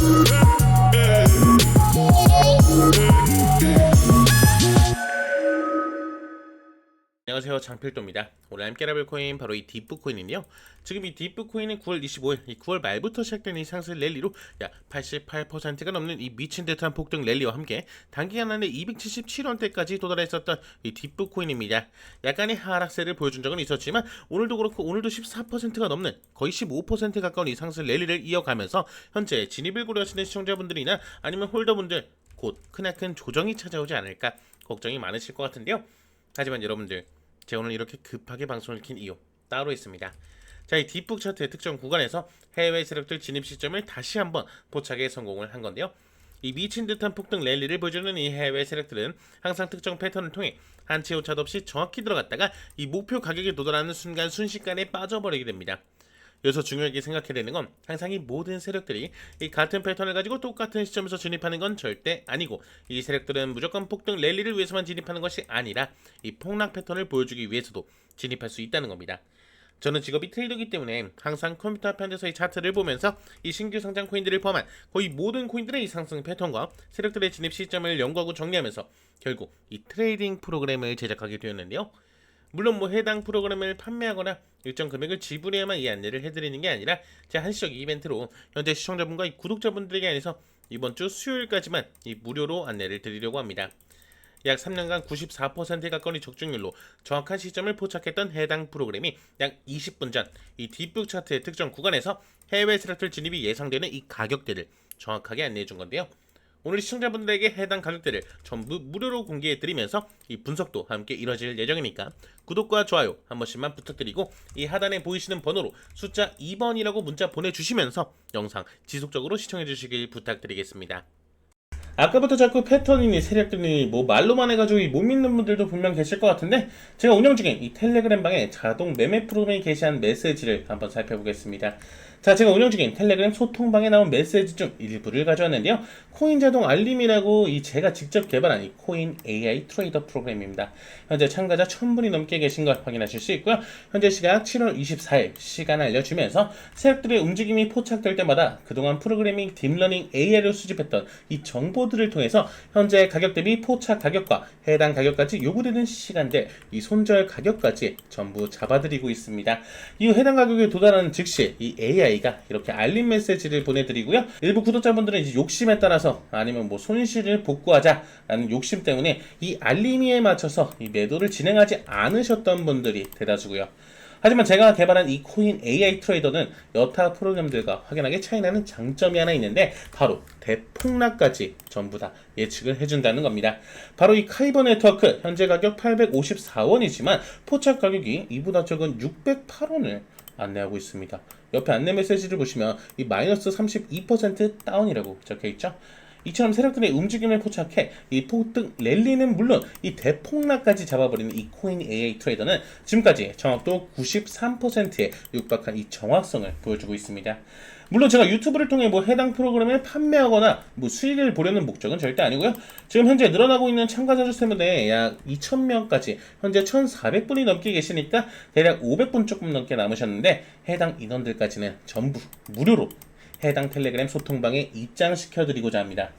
Yeah. 안녕하세요. 장필도입니다. 오늘 함께 알아볼 코인 바로 이 딥브 코인인데요. 지금 이 딥브 코인은 9월 25일 이 9월 말부터 시작된 이 상승 랠리로 약 88%가 넘는 이 미친 듯한 폭등 랠리와 함께 단기간 안에 277원대까지 도달했었던 이 딥브 코인입니다. 약간의 하락세를 보여준 적은 있었지만 오늘도 그렇고 오늘도 14%가 넘는 거의 15% 가까운 이 상승 랠리를 이어가면서 현재 진입을 고려하시는 시청자분들이나 아니면 홀더분들 곧 크나큰 조정이 찾아오지 않을까 걱정이 많으실 것 같은데요. 하지만 여러분들 제가 오늘 이렇게 급하게 방송을 킨 이유 따로 있습니다. 자, 이 딥북 차트의 특정 구간에서 해외 세력들 진입 시점을 다시 한번 포착에 성공을 한 건데요. 이 미친 듯한 폭등 랠리를 보여주는 이 해외 세력들은 항상 특정 패턴을 통해 한치 오차도 없이 정확히 들어갔다가 이 목표 가격에 도달하는 순간 순식간에 빠져버리게 됩니다. 여기서 중요하게 생각해야 되는 건 항상 이 모든 세력들이 이 같은 패턴을 가지고 똑같은 시점에서 진입하는 건 절대 아니고 이 세력들은 무조건 폭등 랠리를 위해서만 진입하는 것이 아니라 이 폭락 패턴을 보여주기 위해서도 진입할 수 있다는 겁니다. 저는 직업이 트레이더이기 때문에 항상 컴퓨터 앞에 앉아서 이 차트를 보면서 이 신규 상장 코인들을 포함한 거의 모든 코인들의 이 상승 패턴과 세력들의 진입 시점을 연구하고 정리하면서 결국 이 트레이딩 프로그램을 제작하게 되었는데요. 물론 뭐 해당 프로그램을 판매하거나 일정 금액을 지불해야만 이 안내를 해드리는 게 아니라 제 한시적 이벤트로 현재 시청자분과 이 구독자분들에게 안에서 이번 주 수요일까지만 이 무료로 안내를 드리려고 합니다. 약 3년간 94%에 가까운 이 적중률로 정확한 시점을 포착했던 해당 프로그램이 약 20분 전이 딥북 차트의 특정 구간에서 해외 세력들 진입이 예상되는 이 가격대를 정확하게 안내해 준 건데요. 오늘 시청자분들에게 해당 가격대를 전부 무료로 공개해 드리면서 이 분석도 함께 이뤄질 예정이니까 구독과 좋아요 한 번씩만 부탁드리고 이 하단에 보이시는 번호로 숫자 2번이라고 문자 보내주시면서 영상 지속적으로 시청해 주시길 부탁드리겠습니다. 아까부터 자꾸 패턴이니 세력들이 뭐 말로만 해가지고 못 믿는 분들도 분명 계실 것 같은데 제가 운영 중인 이 텔레그램 방에 자동 매매 프로그램이 게시한 메시지를 한번 살펴보겠습니다. 자, 제가 운영 중인 텔레그램 소통방에 나온 메시지 중 일부를 가져왔는데요. 코인 자동 알림이라고 이 제가 직접 개발한 이 코인 AI 트레이더 프로그램입니다. 현재 참가자 1000분이 넘게 계신 걸 확인하실 수 있고요. 현재 시각 7월 24일 시간 알려주면서 세력들의 움직임이 포착될 때마다 그동안 프로그래밍 딥러닝 AI를 수집했던 이 정보들을 통해서 현재 가격 대비 포착 가격과 해당 가격까지 요구되는 시간대 이 손절 가격까지 전부 잡아드리고 있습니다. 이후 해당 가격에 도달하는 즉시 이 AI가 이렇게 알림 메시지를 보내드리고요. 일부 구독자분들은 이제 욕심에 따라서 아니면 뭐 손실을 복구하자라는 욕심 때문에 이 알림이에 맞춰서 이 매도를 진행하지 않으셨던 분들이 대다수고요. 하지만 제가 개발한 이 코인 AI 트레이더는 여타 프로그램들과 확연하게 차이나는 장점이 하나 있는데 바로 대폭락까지 전부 다 예측을 해준다는 겁니다. 바로 이 카이버 네트워크 현재 가격 854원이지만 포착 가격이 이보다 적은 608원을 안내하고 있습니다. 옆에 안내 메시지를 보시면 이 마이너스 32% 다운이라고 적혀 있죠. 이처럼 세력들의 움직임을 포착해 이 폭등 랠리는 물론 이 대폭락까지 잡아버리는 이 코인 AI 트레이더는 지금까지 정확도 93%에 육박한 이 정확성을 보여주고 있습니다. 물론 제가 유튜브를 통해 뭐 해당 프로그램을 판매하거나 뭐 수익을 보려는 목적은 절대 아니고요. 지금 현재 늘어나고 있는 참가자 수 때문에 약 2,000명까지 현재 1,400분이 넘게 계시니까 대략 500분 조금 넘게 남으셨는데 해당 인원들까지는 전부 무료로 해당 텔레그램 소통방에 입장시켜드리고자 합니다.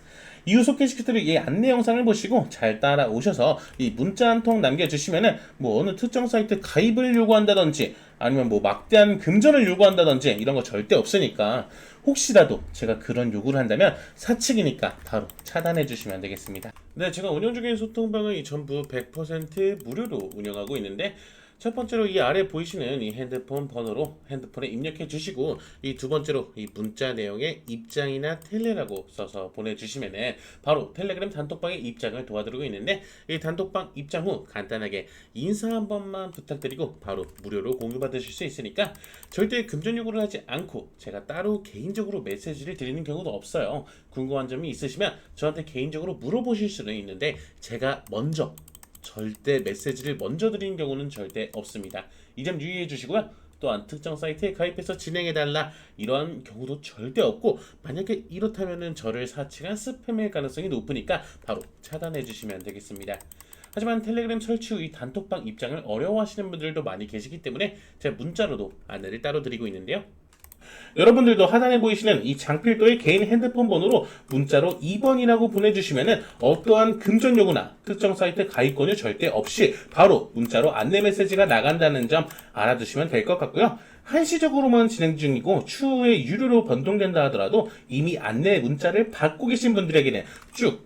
이후 소개시켜드릴 이 안내 영상을 보시고 잘 따라오셔서 이 문자 한 통 남겨주시면은 뭐 어느 특정 사이트 가입을 요구한다든지 아니면 뭐 막대한 금전을 요구한다든지 이런 거 절대 없으니까 혹시라도 제가 그런 요구를 한다면 사측이니까 바로 차단해 주시면 되겠습니다. 네, 제가 운영 중인 소통방을 전부 100% 무료로 운영하고 있는데 첫 번째로 이 아래 보이시는 이 핸드폰 번호로 핸드폰에 입력해 주시고 이 두 번째로 이 문자 내용에 입장이나 텔레라고 써서 보내주시면은 바로 텔레그램 단톡방에 입장을 도와드리고 있는데 이 단톡방 입장 후 간단하게 인사 한 번만 부탁드리고 바로 무료로 공유 받으실 수 있으니까 절대 금전 요구를 하지 않고 제가 따로 개인적으로 메시지를 드리는 경우도 없어요. 궁금한 점이 있으시면 저한테 개인적으로 물어보실 수는 있는데 제가 먼저 절대 메시지를 먼저 드리는 경우는 절대 없습니다. 이 점 유의해 주시고요. 또한 특정 사이트에 가입해서 진행해달라 이런 경우도 절대 없고 만약에 이렇다면은 저를 사칭한 스팸일 가능성이 높으니까 바로 차단해 주시면 되겠습니다. 하지만 텔레그램 설치 후 이 단톡방 입장을 어려워하시는 분들도 많이 계시기 때문에 제가 문자로도 안내를 따로 드리고 있는데요. 여러분들도 하단에 보이시는 이 장필도의 개인 핸드폰 번호로 문자로 2번이라고 보내주시면은 어떠한 금전 요구나 특정 사이트 가입권유 절대 없이 바로 문자로 안내 메시지가 나간다는 점 알아두시면 될 것 같고요. 한시적으로만 진행 중이고 추후에 유료로 변동된다 하더라도 이미 안내 문자를 받고 계신 분들에게는 쭉